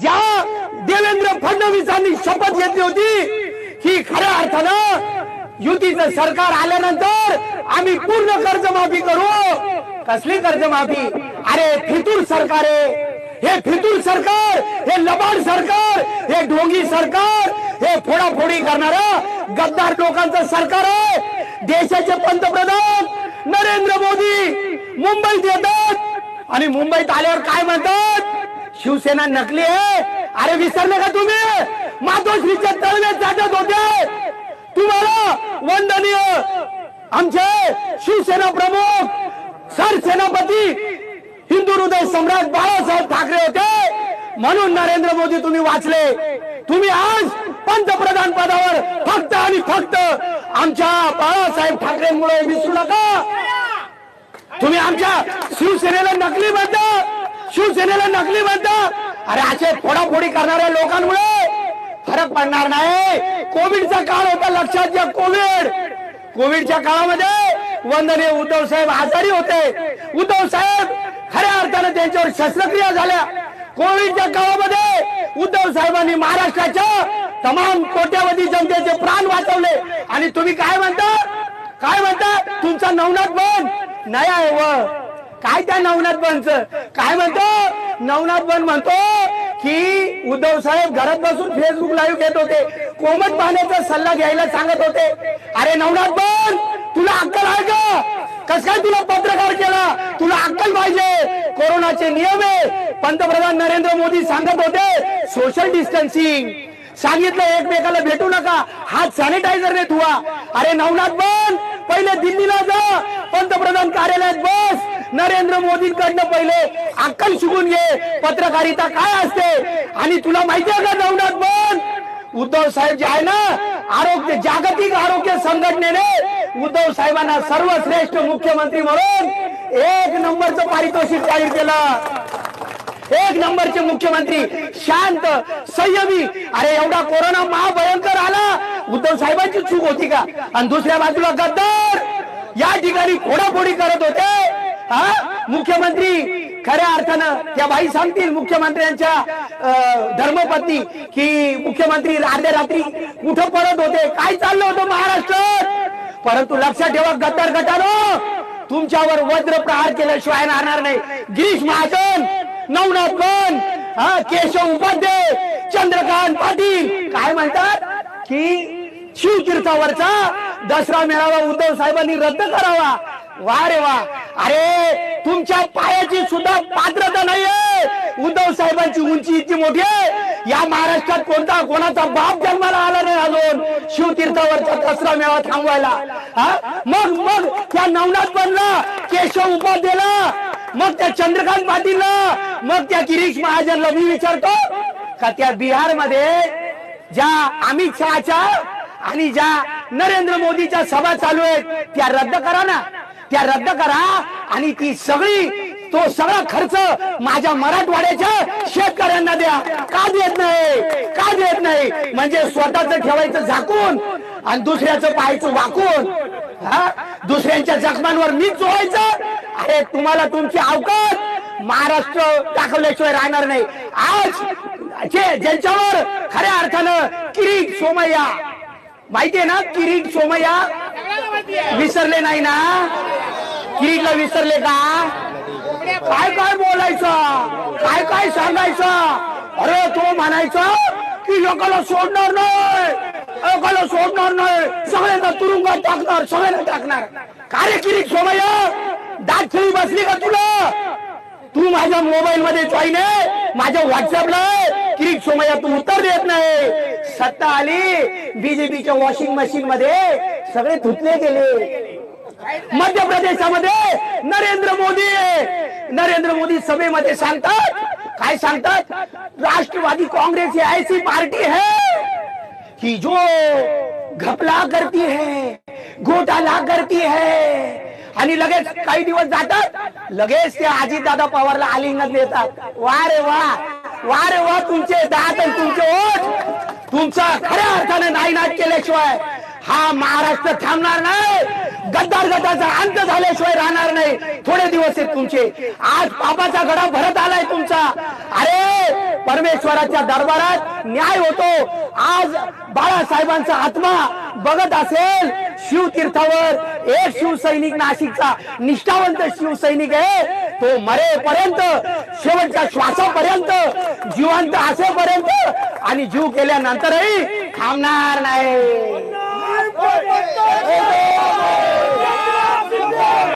ज्या देवेंद्र फडणवीसांनी शपथ घेतली होती ही खऱ्या अर्थानं युतीचं सरकार आल्यानंतर आम्ही पूर्ण कर्जमाफी करू. कसली कर्जमाफी? अरे फितूर सरकार आहे. हे फितूर सरकार हे लबाड सरकार हे ढोंगी सरकार हे फोडाफोडी करणार गद्दार लोकांचं सरकार आहे. देशाचे पंतप्रधान नरेंद्र मोदी मुंबईत येतात आणि मुंबईत आल्यावर काय म्हणतात? शिवसेना नकली आहे? अरे विसरले का तुम्ही? मातोश्रीचे तळवे जागत होते. तुम्हाला वंदनीय आमचे शिवसेना प्रमुख सरसेनापती हिंदू हृदय सम्राट बाळासाहेब ठाकरे होते. म्हणून नरेंद्र मोदी तुम्ही वाचले. तुम्ही आज पंतप्रधान पदावर फक्त आणि फक्त आमच्या बाळासाहेब ठाकरेंमुळे विसरू नका. तुम्ही आमच्या शिवसेनेला नकली म्हणता शिवसेनेला नकली म्हणतात अरे असे फोडाफोडी करणाऱ्या लोकांमुळे फरक पडणार नाही. कोविडचा काळ होता लक्षात घ्या कोविड. कोविडच्या काळामध्ये वंदनीय उद्धव साहेब आजारी होते. उद्धव साहेब खऱ्या अर्थानं त्यांच्यावर शस्त्रक्रिया झाल्या. कोविडच्या काळामध्ये उद्धव साहेबांनी महाराष्ट्राच्या तमाम कोट्यावधी जनतेचे प्राण वाचवले. आणि तुम्ही काय म्हणता? काय म्हणता? तुमचा नवनाथ बन नाही आहे व. काय त्या नवनाथ बनच काय म्हणतो? नवनाथ बन म्हणतो की उद्धव साहेब घरात बसून फेसबुक लाईव्ह घेत होते. कोमट पाण्याचा सल्ला घ्यायला सांगत होते. अरे नवनाथ बन तुला अक्कल आहे का? कस काय तुला पत्रकार केला? तुला अक्कल पाहिजे. कोरोनाचे नियम आहे पंतप्रधान नरेंद्र मोदी सांगत होते. सोशल डिस्टन्सिंग सांगितलं एकमेकाला भेटू नका. हात सॅनिटायझरने धुवा. अरे नवनाथ बन पहिले दिल्लीला जा. पंतप्रधान कार्यालयात बस. नरेंद्र मोदींकडनं पहिले अक्कल शिकून घे. पत्रकारिता काय असते? आणि तुला माहिती आहे का नवनाथ पण? उद्धव साहेब जे आहे ना आरोग्य जागतिक आरोग्य संघटनेने उद्धव साहेबांना सर्वश्रेष्ठ मुख्यमंत्री म्हणून एक नंबरचं पारितोषिक जाहीर केलं. एक नंबरचे मुख्यमंत्री शांत संयमी. अरे एवढा कोरोना महाभयंकर आला. उद्धव साहेबांची चूक होती का? आणि दुसऱ्या बाजूला गद्दार. या ठिकाणी फोडाफोडी करत होते. हा? मुख्यमंत्री खऱ्या अर्थानं त्या बाई सांगतील मुख्यमंत्र्यांच्या धर्मपत्नी की मुख्यमंत्री अर्ध्या रात्री कुठं परत होते? काय चाललं होतं महाराष्ट्रात? परंतु लक्षात ठेवा गद्दार गटानो तुमच्यावर वज्र प्रहार केल्याशिवाय राहणार नाही. गिरीश महाजन नवनाथ पण हा केशव उपाध्याय चंद्रकांत पाटील काय म्हणतात? की शिवतीर्थावरचा दसरा मेळावा उद्धव साहेबांनी रद्द करावा. वा रे वा. अरे तुमच्या पायाची सुद्धा पात्रता नाहीये. उद्धव साहेबांची उंची इतकी मोठी आहे. या महाराष्ट्रात कोणता कोणाचा बाप जन्माला आला नाही अजून? शिवतीर्थावरचा दसरा मेळा थांबवायला. हा? मग मग त्या नवनाथ बनला केशव उपाध्यायला मग त्या चंद्रकांत पाटीलला मग त्या गिरीश महाजनला मी विचारतो का त्या बिहारमध्ये ज्या अमित शहाच्या आणि ज्या नरेंद्र मोदीच्या सभा चालू आहेत त्या रद्द करा ना. त्या रद्द करा आणि ती सगळी तो सगळा खर्च माझ्या मराठवाड्याच्या शेतकऱ्यांना द्या. का देत नाही? का देत नाही? म्हणजे स्वतःच ठेवायचं झाकून आणि दुसऱ्याचं पाहायचं वाकून. हा? दुसऱ्यांच्या जखमांवर मी चोवायचं अरे तुम्हाला तुमची अवकाश महाराष्ट्र दाखवल्याशिवाय राहणार नाही. आज जे ज्यांच्यावर खऱ्या अर्थानं किरीट सोमय्या माहितीये ना किरीट सोमय्या? विसरले नाही ना? किरीटला विसरले का? काय काय बोलायचं? काय काय सांगायचं? अरे तो म्हणायचं की लोकांना सोडणार नाही. लोकांना सोडणार नाही. सगळ्यांना तुरुंगात टाकणार सगळ्यांना टाकणार. का रे किरीट दात खेळी बसली का तुला? तू माझ्या मोबाईल मध्ये जॉईन आहे. माझ्या व्हॉट्सअपला किरीक किरीट सोमय्या तू उत्तर देत नाही. सत्ता आली. बीजेपीच्या वॉशिंग मशीन मध्ये सगळे धुतले गेले. मध्य प्रदेशामध्ये नरेंद्र मोदी नरेंद्र मोदी सभेमध्ये सांगतात. काय सांगतात? राष्ट्रवादी कांग्रेस ही ऐसी पार्टी है कि जो घपला करती है घोटाला करती है. आणि लगेच काही दिवस जातात. लगेच ते आजी दादा पवारला आलिंगन देतात. वा रे वा वा रे वा तुमचे दात आणि तुमचे ओठ तुमचा खऱ्या अर्थाने नाईनाट केल्याशिवाय हा महाराष्ट्र थांबणार नाही. गद्दार गटाचा अंत झाल्याशिवाय राहणार नाही. थोडे दिवस आहेत तुमचे. आज पापाचा गडा भरत आलाय तुमचा. अरे परमेश्वराच्या दरबारात न्याय होतो. आज बाळासाहेबांचा आत्मा बघत असेल शिवतीर्थावर. एक शिवसैनिक नाशिकचा निष्ठावंत शिवसैनिक आहे. तो मरेपर्यंत शेवटच्या श्वासापर्यंत जिवंत असेपर्यंत आणि जीव केल्यानंतरही थांबणार नाही.